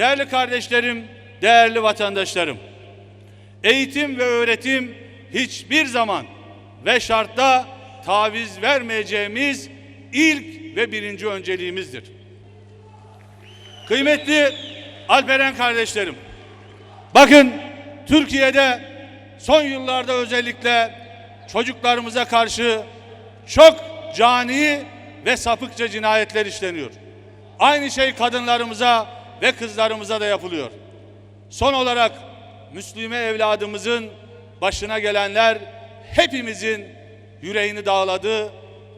Değerli kardeşlerim, değerli vatandaşlarım. Eğitim ve öğretim hiçbir zaman ve şartta taviz vermeyeceğimiz ilk ve birinci önceliğimizdir. Kıymetli Alperen kardeşlerim, bakın Türkiye'de son yıllarda özellikle çocuklarımıza karşı çok cani ve sapıkça cinayetler işleniyor. Aynı şey kadınlarımıza ve kızlarımıza da yapılıyor. Son olarak Müslüme evladımızın başına gelenler hepimizin yüreğini dağladı,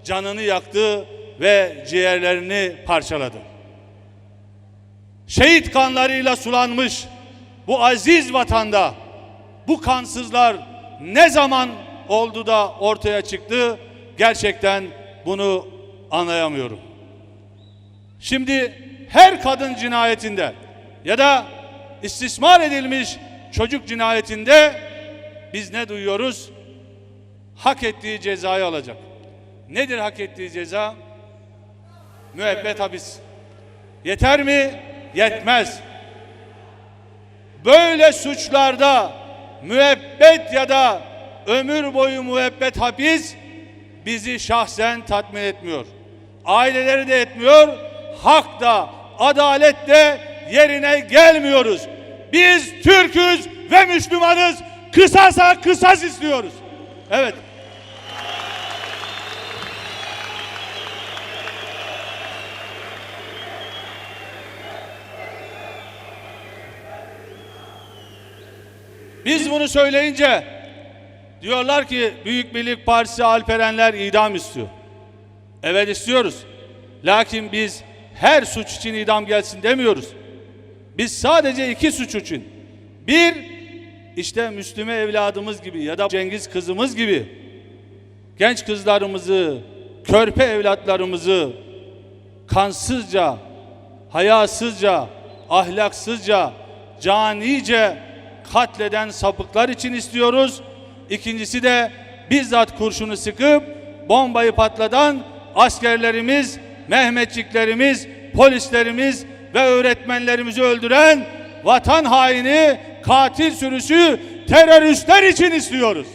canını yaktı ve ciğerlerini parçaladı. Şehit kanlarıyla sulanmış bu aziz vatanda bu kansızlar ne zaman oldu da ortaya çıktı? Gerçekten bunu anlayamıyorum. Şimdi her kadın cinayetinde ya da istismar edilmiş çocuk cinayetinde biz ne duyuyoruz? Hak ettiği cezayı alacak. Nedir hak ettiği ceza? Müebbet hapis. Yeter mi? Yetmez. Böyle suçlarda müebbet ya da ömür boyu müebbet hapis bizi şahsen tatmin etmiyor. Aileleri de etmiyor. Hak da, adalet de yerine gelmiyoruz. Biz Türk'üz ve Müslümanız. Kısasa kısas istiyoruz. Evet. Biz bunu söyleyince diyorlar ki Büyük Birlik Partisi Alperenler idam istiyor. Evet istiyoruz. Lakin biz her suç için idam gelsin demiyoruz. Biz sadece iki suç için. Bir, işte Müslüme evladımız gibi ya da Cengiz kızımız gibi genç kızlarımızı, körpe evlatlarımızı kansızca, hayasızca, ahlaksızca, canice katleden sapıklar için istiyoruz. İkincisi de bizzat kurşunu sıkıp bombayı patlatan askerlerimiz, Mehmetçiklerimiz, polislerimiz ve öğretmenlerimizi öldüren vatan haini, katil sürüsü teröristler için istiyoruz.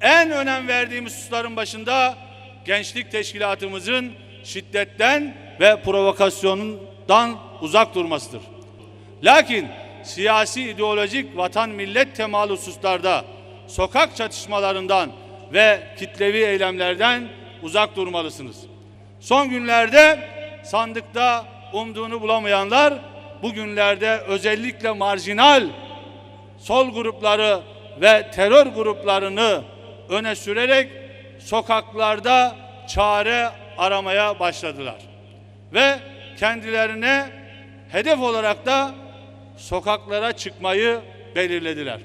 En önem verdiğimiz hususların başında gençlik teşkilatımızın şiddetten ve provokasyondan uzak durmasıdır. Lakin siyasi, ideolojik, vatan millet temalı hususlarda sokak çatışmalarından ve kitlevi eylemlerden uzak durmalısınız. Son günlerde sandıkta umduğunu bulamayanlar bugünlerde özellikle marjinal sol grupları ve terör gruplarını öne sürerek sokaklarda çare aramaya başladılar. Ve kendilerine hedef olarak da sokaklara çıkmayı belirlediler.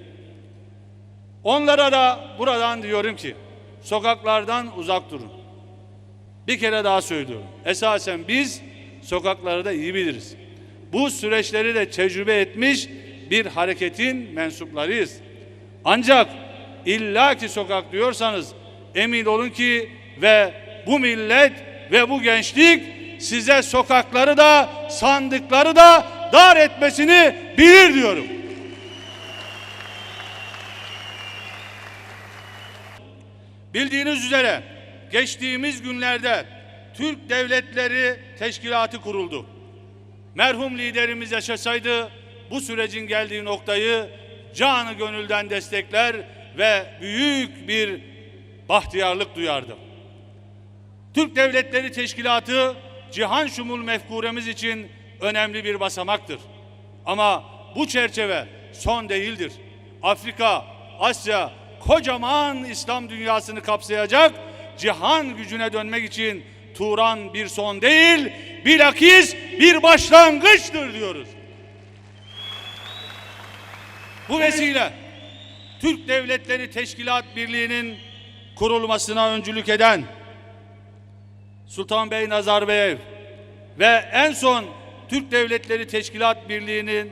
Onlara da buradan diyorum ki sokaklardan uzak durun. Bir kere daha söylüyorum. Esasen biz sokakları da iyi biliriz. Bu süreçleri de tecrübe etmiş bir hareketin mensuplarıyız. Ancak illaki sokak diyorsanız emin olun ki ve bu millet ve bu gençlik size sokakları da sandıkları da dar etmesini bilir diyorum. Bildiğiniz üzere geçtiğimiz günlerde Türk Devletleri Teşkilatı kuruldu. Merhum liderimiz yaşasaydı bu sürecin geldiği noktayı canı gönülden destekler ve büyük bir bahtiyarlık duyardı. Türk Devletleri Teşkilatı cihan şumul mefkuremiz için önemli bir basamaktır. Ama bu çerçeve son değildir. Afrika, Asya, kocaman İslam dünyasını kapsayacak cihan gücüne dönmek için Turan bir son değil, bilakis bir başlangıçtır diyoruz. Bu vesile Türk Devletleri Teşkilat Birliği'nin kurulmasına öncülük eden Sultan Bey Nazarbayev ve en son Türk Devletleri Teşkilat Birliği'nin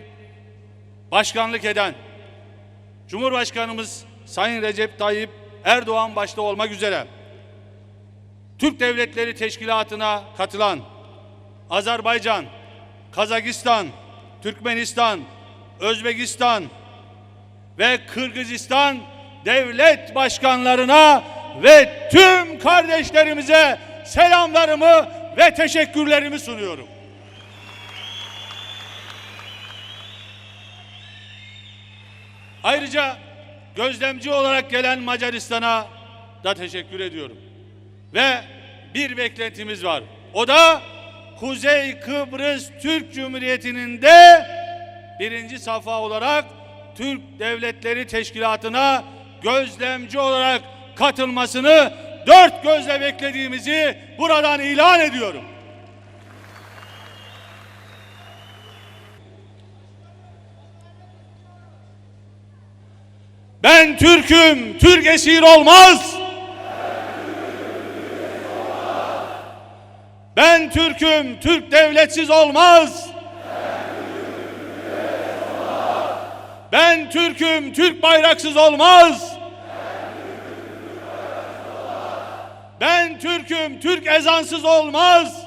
başkanlık eden Cumhurbaşkanımız Sayın Recep Tayyip Erdoğan başta olmak üzere Türk Devletleri Teşkilatı'na katılan Azerbaycan, Kazakistan, Türkmenistan, Özbekistan ve Kırgızistan devlet başkanlarına ve tüm kardeşlerimize selamlarımı ve teşekkürlerimi sunuyorum. Ayrıca gözlemci olarak gelen Macaristan'a da teşekkür ediyorum. Ve bir beklentimiz var. O da Kuzey Kıbrıs Türk Cumhuriyeti'nin de birinci safa olarak Türk Devletleri Teşkilatı'na gözlemci olarak katılmasını dört gözle beklediğimizi buradan ilan ediyorum. Ben Türk'üm, Türk esir olmaz. Ben Türk'üm, Türk devletsiz olmaz. Ben Türk'üm, Türk bayraksız olmaz. Ben Türk'üm, Türk ezansız olmaz.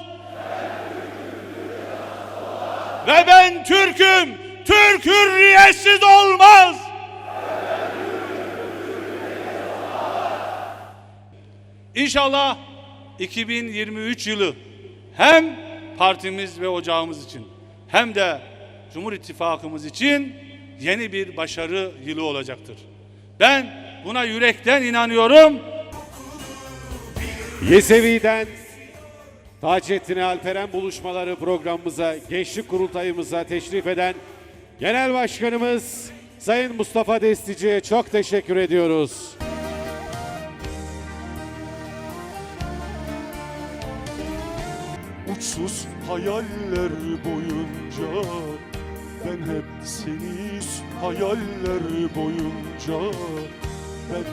Ve ben Türk'üm, Türk hürriyetsiz olmaz. İnşallah 2023 yılı hem partimiz ve ocağımız için hem de Cumhur İttifakımız için yeni bir başarı yılı olacaktır. Ben buna yürekten inanıyorum. Yesevi'den Taceddin Alperen buluşmaları programımıza, gençlik kurultayımıza teşrif eden Genel Başkanımız Sayın Mustafa Destici'ye çok teşekkür ediyoruz. Uçsuz hayaller boyunca. Ben hep seni hayaller boyunca. Ben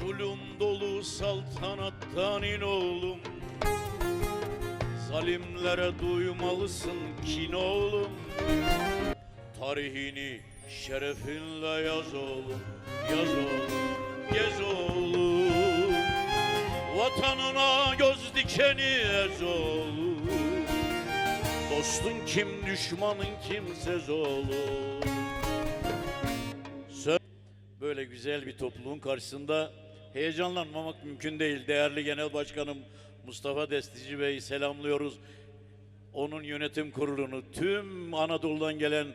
Zulüm dolu saltanattan in oğlum Zalimlere duymalısın kin oğlum. Tarihini şerefinle yaz oğlum Yaz oğlum, gez oğlum. Vatanına göz dikeni ez oğlum. Dostun kim, düşmanın kimsez oğlum. Böyle güzel bir topluluğun karşısında heyecanlanmamak mümkün değil. Değerli Genel Başkanım Mustafa Destici Bey'i selamlıyoruz. Onun yönetim kurulunu, tüm Anadolu'dan gelen